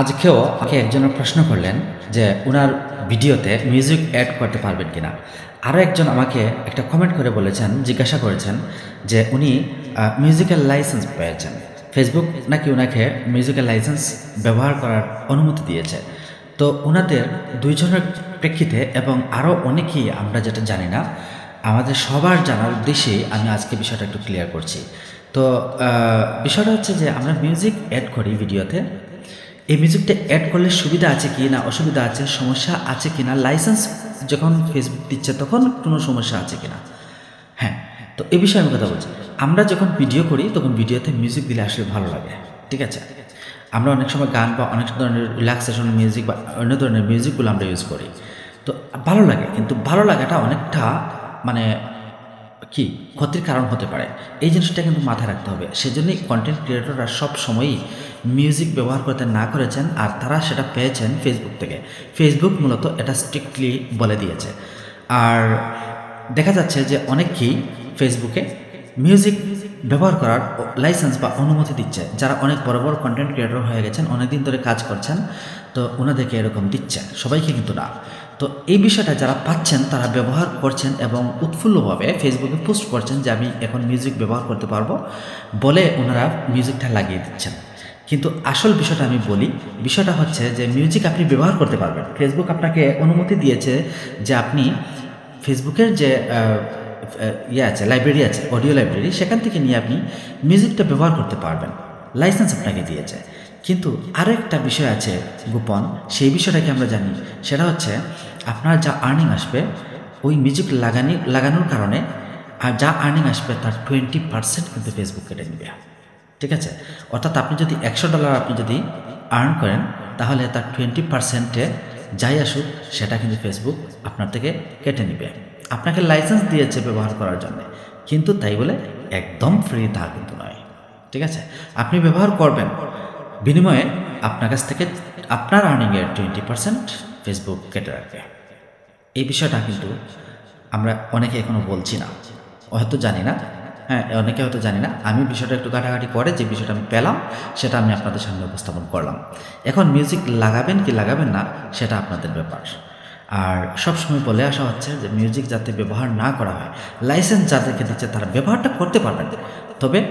আজকেও আমাকে একজনের প্রশ্ন করলেন যে ওনার ভিডিওতে মিউজিক অ্যাড করতে পারবেন কিনা। আরও একজন আমাকে একটা কমেন্ট করে বলেছেন, জিজ্ঞাসা করেছেন যে উনি মিউজিক্যাল লাইসেন্স পেয়েছেন। ফেসবুক নাকি ওনাকে মিউজিক্যাল লাইসেন্স ব্যবহার করার অনুমতি দিয়েছে। তো ওনাদের দুইজনের প্রেক্ষিতে এবং আরও অনেকেই আমরা যেটা জানি না, আমাদের সবার জানার উদ্দেশ্যেই আমি আজকে বিষয়টা একটু ক্লিয়ার করছি। তো বিষয়টা হচ্ছে যে আমরা মিউজিক অ্যাড করি ভিডিওতে এই মিউজিকটা অ্যাড করলে সুবিধা আছে কি না, অসুবিধা আছে, সমস্যা আছে কি না লাইসেন্স যখন ফেসবুক দিচ্ছে তখন কোনো সমস্যা আছে কি না? হ্যাঁ তো এ বিষয়ে আমি কথা বলছি। আমরা যখন ভিডিও করি, তখন ভিডিওতে মিউজিক দিলে আসলে ভালো লাগে, ঠিক আছে? আমরা অনেক সময় গান বা অনেক ধরনের রিল্যাক্সেশন মিউজিক বা অন্য ধরনের মিউজিকগুলো আমরা ইউজ করি। তো ভালো লাগে, কিন্তু ভালো লাগাটা অনেকটা মানে কি ক্ষতির কারণ হতে পারে। এই জিনিসটা কিন্তু মাথায় রাখতে হবে। সেজন্যই কন্টেন্ট ক্রিয়েটররা সব সময়ই মিউজিক ব্যবহার করতে না করেছেন আর তারা সেটা পেয়েছেন ফেসবুক থেকে। ফেসবুক মূলত এটা স্ট্রিক্টলি বলে দিয়েছে। আর দেখা যাচ্ছে যে অনেকেই ফেসবুকে মিউজিক ব্যবহার করার লাইসেন্স বা অনুমতি দিচ্ছে, যারা অনেক বড় বড় কন্টেন্ট ক্রিয়েটর হয়ে গেছেন অনেক দিন ধরে কাজ করছেন, তো ওনাদেরকে এরকম দিচ্ছে, সবাইকে কিন্তু না। তো এই বিষয়টা যারা পাচ্ছেন, তারা ব্যবহার করছেন এবং উৎফুল্লভাবে ফেসবুকে পোস্ট করছেন যে আমি এখন মিউজিক ব্যবহার করতে পারব বলে ওনারা মিউজিকটা লাগিয়ে দিচ্ছেন। কিন্তু আসল বিষয়টা আমি বলি, বিষয়টা হচ্ছে যে মিউজিক আপনি ব্যবহার করতে পারবেন। ফেসবুক আপনাকে অনুমতি দিয়েছে যে আপনি ফেসবুকের যে ইয়ে আছে লাইব্রেরি আছে অডিও লাইব্রেরি সেখান থেকে নিয়ে আপনি মিউজিকটা ব্যবহার করতে পারবেন। লাইসেন্স আপনাকে দিয়েছে। কিন্তু আরও একটা বিষয় আছে গোপন, সেই বিষয়টাকে আমরা জানি। সেটা হচ্ছে, আপনার যা আর্নিং আসবে, ওই মিউজিক লাগানি, লাগানোর কারণে, আর যা আর্নিং আসবে, তার টোয়েন্টি পার্সেন্ট কিন্তু ফেসবুক কেটে নেবে। ঠিক আছে? অর্থাৎ আপনি যদি একশো ডলার আপনি যদি আর্ন করেন, তাহলে তার টোয়েন্টি পার্সেন্টে যাই আসুক, সেটা কিন্তু ফেসবুক আপনার থেকে কেটে নেবে। আপনাকে লাইসেন্স দিয়েছে ব্যবহার করার জন্য। কিন্তু তাই বলে একদম ফ্রি তা কিন্তু নয়। ঠিক আছে? আপনি ব্যবহার করবেন। বিনিময়ে আপনার কাছ থেকে আপনার আর্নিংয়ের টোয়েন্টি পার্সেন্ট ফেসবুক কেটে রাখবে। এই বিষয়টা কিন্তু আমরা অনেকে এখনও বলছি না। হয়তো জানি না। হ্যাঁ অনেকে হয়তো জানি না। আমি বিষয়টা একটু ঘাটাঘাটি করে যে বিষয়টা আমি পেলাম, সেটা আমি আপনাদের সামনে উপস্থাপন করলাম। এখন মিউজিক লাগাবেন কি লাগাবেন না, সেটা আপনাদের ব্যাপার। আর সবসময় বলে আসা হচ্ছে যে মিউজিক যাতে ব্যবহার না করা হয় লাইসেন্স যাদেরকে দিচ্ছে তারা ব্যবহারটা করতে পারবেন। তবে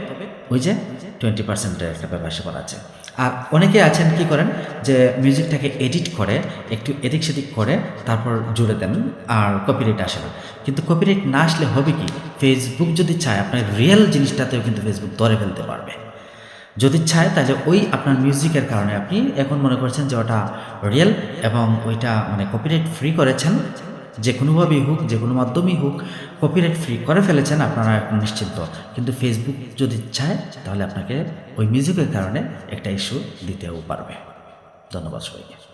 ওই যে টোয়েন্টি পার্সেন্টের একটা ব্যাপার স্যাপার আছে। আর অনেকে আছেন কি করেন যে মিউজিকটাকে এডিট করে, একটু এদিক সেদিক করে, তারপর জুড়ে দেন আর কপিরাইট আসে না। কিন্তু কপিরাইট না আসলে হবে কি? ফেসবুক যদি চায় আপনার রিয়েল জিনিসটাতেও কিন্তু ফেসবুক ধরে ফেলতে পারবে। যদি চায়, তাহলে ওই আপনার মিউজিকের কারণে আপনি এখন মনে করছেন যে ওটা রিয়েল এবং ওইটা মানে কপিরাইট ফ্রি করেছেন। যে কোনোভাবেই হোক, যে কোনো মাধ্যমেই হোক কপিরাইট ফ্রি করে ফেলেছেন আপনারা এখন নিশ্চিন্ত। কিন্তু ফেসবুক যদি চায়, তাহলে আপনাকে ওই মিউজিকের কারণে একটা ইস্যু দিতেও পারবে। ধন্যবাদ সবাইকে।